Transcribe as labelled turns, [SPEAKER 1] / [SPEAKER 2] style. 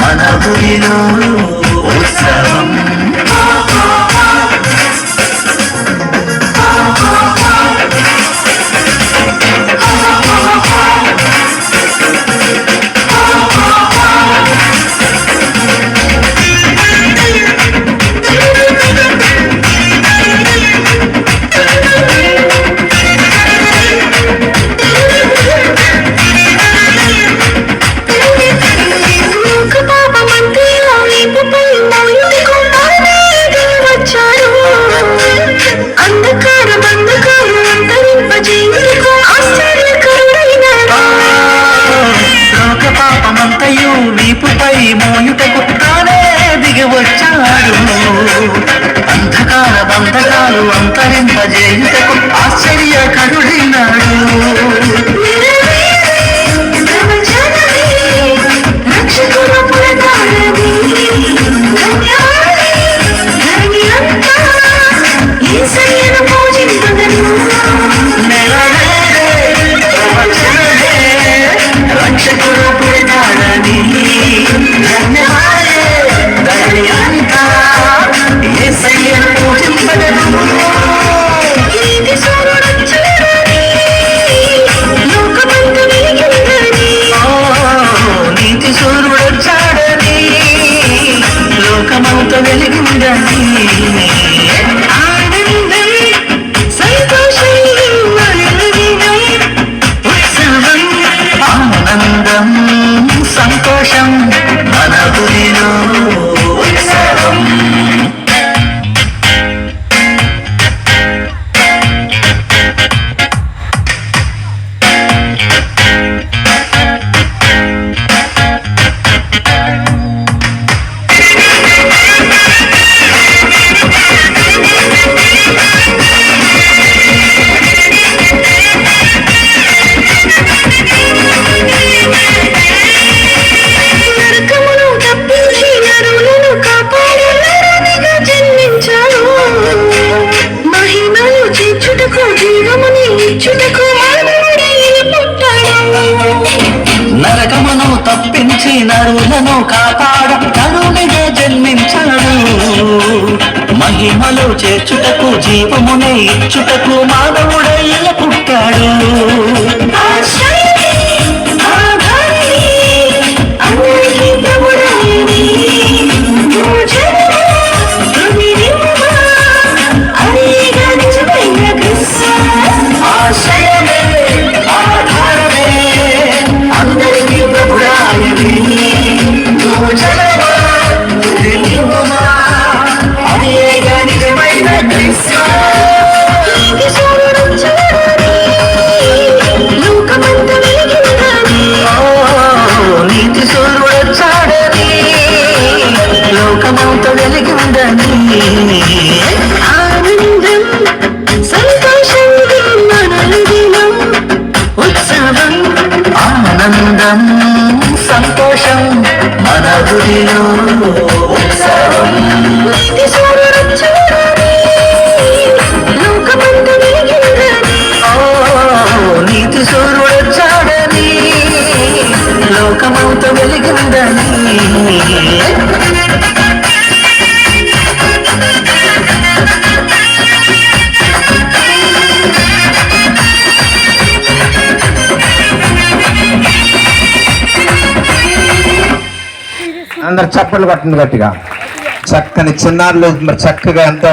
[SPEAKER 1] మన ఊరిలో ఉత్సవం. నుండి మోయుటకు తానే దిగి వచ్చాడు అంధకార బంధకాలు అంతరింపజేయుటకు ఆశ్చర్యకరుడినాడు. വെളുകിന്റെ നീ జన్మించాడు మహిమలు చేర్చుటకు జీవమునే ఇచ్చుటకు మానవుడు ఆనందం, సంతోషం మన గుడిలో. ఓ, సూర్యుడొచ్చాడని లోకమంత వెలిగిందని.
[SPEAKER 2] అందరు చప్పట్లు కొట్టండి గట్టిగా. చక్కని చిన్నారులు మరి చక్కగా ఎంతో